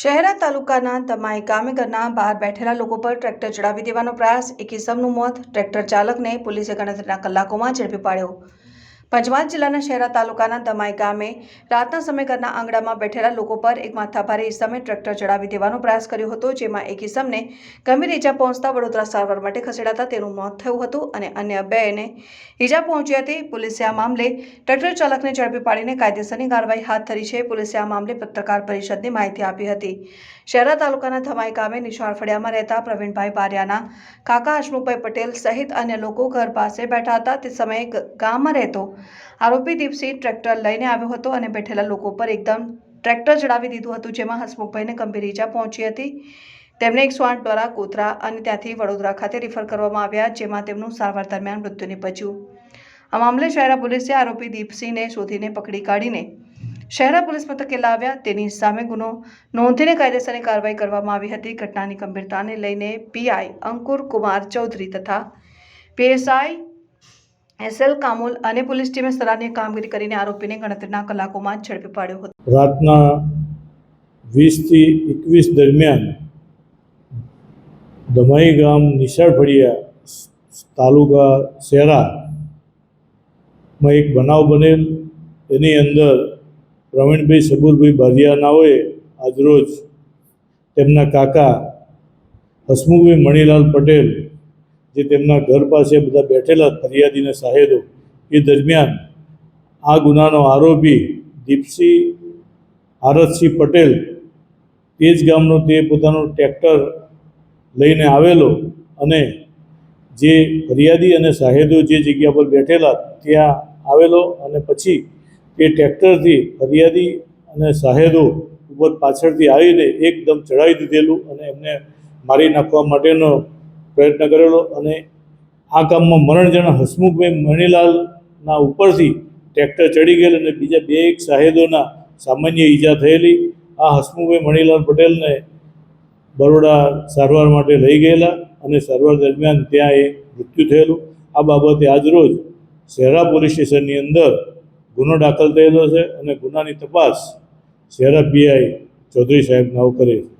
શહેરા તાલુકાના તમાય ગામે ઘરના બહાર બેઠેલા લોકો પર ટ્રેક્ટર ચડાવી દેવાનો પ્રયાસ. એક ઇસમનું મોત. ટ્રેક્ટર ચાલકને પોલીસે ગણતરીના કલાકોમાં ઝડપી પાડ્યો. પંચમહાલ જિલ્લાના શહેરા તાલુકાના દમાઈ ગામે રાતના સમય ઘરના આંગણામાં બેઠેલા લોકો પર એક માથાભારે ઇસમે ટ્રેક્ટર ચડાવી દેવાનો પ્રયાસ કર્યો હતો, જેમાં એક ઇસમને ગંભીર ઈજા પહોંચતા વડોદરા સારવાર માટે ખસેડાતા તેનું મોત થયું હતું અને અન્ય બેને ઈજા પહોંચી હતી. પોલીસે આ મામલે ટ્રેક્ટર ચાલકને ઝડપી પાડીને કાયદેસરની કાર્યવાહી હાથ ધરી છે. પોલીસે આ મામલે પત્રકાર પરિષદની માહિતી આપી હતી. શહેરા તાલુકાના ધમાઈ ગામે નિશાળ ફળિયામાં રહેતા પ્રવીણભાઈ બારિયાના કાકા હસમુખભાઈ પટેલ સહિત અન્ય લોકો ઘર પાસે બેઠા હતા. તે સમયે ગામમાં રહેતો આરોપી દીપસિંહ ટ્રેક્ટર લઈને આવ્યો હતો અને બેઠેલા લોકો પર એકદમ ટ્રેક્ટર ચડાવી દીધું હતું, જેમાં હસમુખભાઈને ગંભીર ઈજા પહોંચી હતી. તેમને એકસો આઠ દ્વારા કોતરા અને ત્યાંથી વડોદરા ખાતે રિફર કરવામાં આવ્યા, જેમાં તેમનું સારવાર દરમિયાન મૃત્યુ નીપજ્યું. આ મામલે શહેરા પોલીસે આરોપી દીપસિંહને શોધીને પકડી કાઢીને શહેરા પોલીસ મથકે લાવ્યા. તેની સામે ગુનો નોંધીને કાયદેસરની કાર્યવાહી કરવામાં આવી હતી. ઘટનાની ગંભીરતાને લઈને પીઆઈ અંકુર કુમાર ચૌધરી તથા પીએસઆઈ એસએલ કામોલ અને પોલીસ ટીમે સરાહનીય કામગીરી કરીને આરોપીને ગણતરીના કલાકોમાં ઝડપી પાડ્યો હતો. રાતના વીસથી એકવીસ દરમિયાન દમાઈ ગામ નિશાળ ફળિયા તાલુકા શેરામાં એક બનાવ બનેલ. એની અંદર પ્રવીણભાઈ સબુરભાઈ બારિયાનાઓએ આજરોજ તેમના કાકા હસમુખભાઈ મણિલાલ પટેલ જે તેમના ઘર પાસે બધા બેઠેલા ફરિયાદીના સાહેદો એ દરમિયાન આ ગુનાનો આરોપી દીપસિંહ આરતસિંહ પટેલ તે જ ગામનો તે પોતાનું ટ્રેક્ટર લઈને આવેલો અને જે ફરિયાદી અને સાહેદો જે જગ્યા પર બેઠેલા ત્યાં આવેલો અને પછી તે ટ્રેક્ટરથી ફરિયાદી અને સાહેદો ઉપર પાછળથી આવીને એકદમ ચડાવી દીધેલું અને એમને મારી નાખવા માટેનો પ્રયત્ન કરેલો અને આ કામમાં મરણજણ હસમુખભાઈ મણીલાલના ઉપરથી ટ્રેક્ટર ચડી ગયેલ અને બીજા બે એક સાહેદોના સામાન્ય ઈજા થયેલી. આ હસમુખભાઈ મણીલાલ પટેલને બરોડા સારવાર માટે લઈ ગયેલા અને સારવાર દરમિયાન ત્યાં એ મૃત્યુ થયેલું. આ બાબતે આજરોજ શહેરા પોલીસ સ્ટેશનની અંદર ગુનો દાખલ થયેલો છે અને ગુનાની તપાસ શહેરા પીઆઈ ચૌધરી સાહેબ નાવ કરે છે.